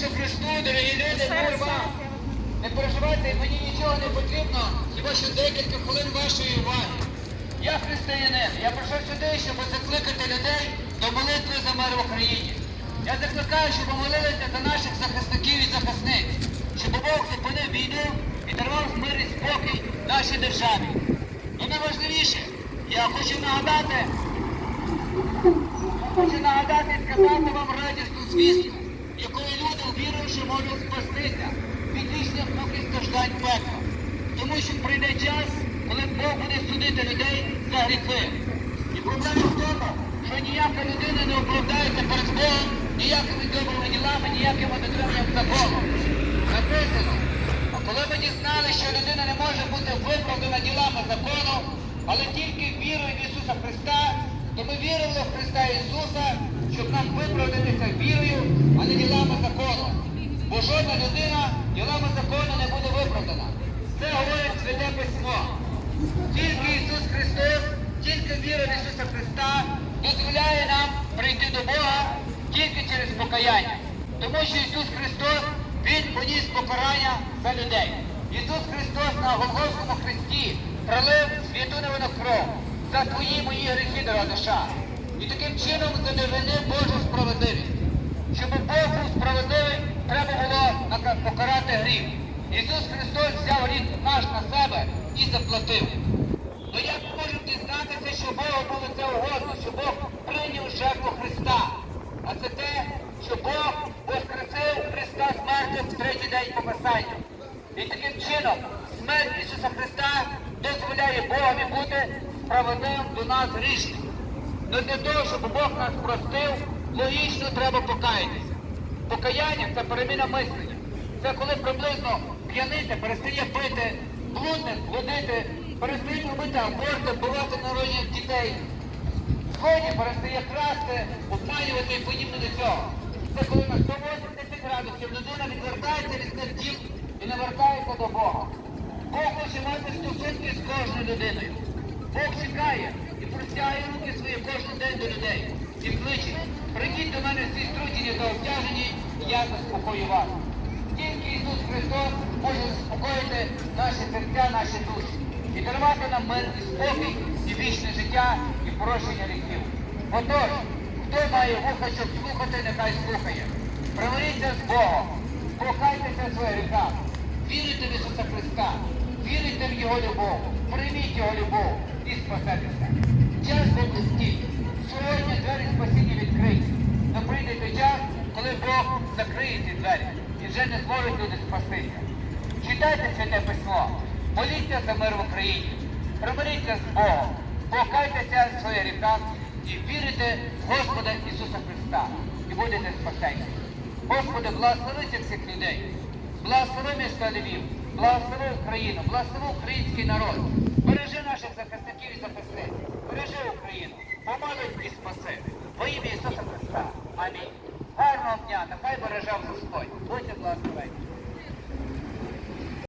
Ісусу Христу, дорогі люди, мир вам! Не переживайте, мені нічого не потрібно, хіба що декілька хвилин вашої уваги. Я християнин, я прийшов сюди, щоб закликати людей до молитви за мир в Україні. Я закликаю, щоб молилися за наших захисників і захисниць, щоб Бог зупинив війну і дарував мир і спокій нашій державі. Ну найважливіше, я хочу нагадати, хочу нагадати і сказати вам радісну звістку, віруючи, можуть спастися від вічних мук і страждань пекла. Тому що прийде час, коли Бог буде судити людей за гріхи. І проблема в тому, що ніяка людина не оправдається перед Богом ніякими добрими ділами, ніяким дотриманням закону. Написано. А коли ми дізнали, що людина не може бути виправдана ділами закону, але тільки вірою в Ісуса Христа, то ми вірили в Христа Ісуса, щоб нам виправдатися вірою, людина ділами закону не буде виправдана. Це говорить Святе Письмо. Тільки Ісус Христос, тільки віра в Ісуса Христа дозволяє нам прийти до Бога тільки через покаяння. Тому що Ісус Христос, Він поніс покарання за людей. Ісус Христос на Голгофському Христі пролив святу невину кров за твої мої гріхи, дорога душа. І таким чином задовольнив Божу справедливість. Щоб Бог був справедливий, треба було нака- покарати гріх. Ісус Христос взяв гріх наш на себе і заплатив. Ну як ми можемо дізнатися, що Богу було це угодно, що Бог прийняв жертву Христа? А це те, що Бог воскресив Христа з мертвих в третій день по Писанню. І таким чином смерть Ісуса Христа дозволяє Богові бути справедливим до нас грішним. Ну для того, щоб Бог нас простив, логічно треба покаятися. Покаяння це переміна мислення. Це коли приблизно п'яниця перестає пити, блудник, блудити, перестає робити аборти, вбивати народження дітей. Сьогодні перестає красти, обманювати і подібне до цього. Це коли на 180 градусів людина відвертається від діл і не вертається до Бога. Бог хоче мати стосунки з кожною людиною. Бог чекає і простягає руки свої кожен день до людей. І кличе, прийдіть до мене всі струджені та обтяжені, і я заспокою вас. Тільки Ісус Христос може заспокоїти наші серця, наші душі і дарувати нам мир і спокій, і вічне життя, і прощення гріхів. Отож, хто має вуха, щоб слухати, нехай слухає. Примиріться з Богом, покайтеся в своїх гріхах, вірите в Ісуса Христа, вірите в Його любов, прийміть Його любов і спасетеся. Час не близький. Сьогодні двері спасіння відкриті. Но прийде той час, коли Бог закриє ці двері і вже не зможуть люди спастися. Читайте святе письмо, моліться за мир в Україні, примиріться з Богом, покайтеся в своїх гріхах і вірите в Господа Ісуса Христа і будете спасені. Господи, благослови цих всіх людей, благослови місто Львів, благослови Україну, благослови український народ, бережи наших захисників і захисниць, бережи Україну, помилуй і спаси. Во ім'я Ісуса Христа. Амінь. Гарного дня, нехай береже Господь. Будьте благословені.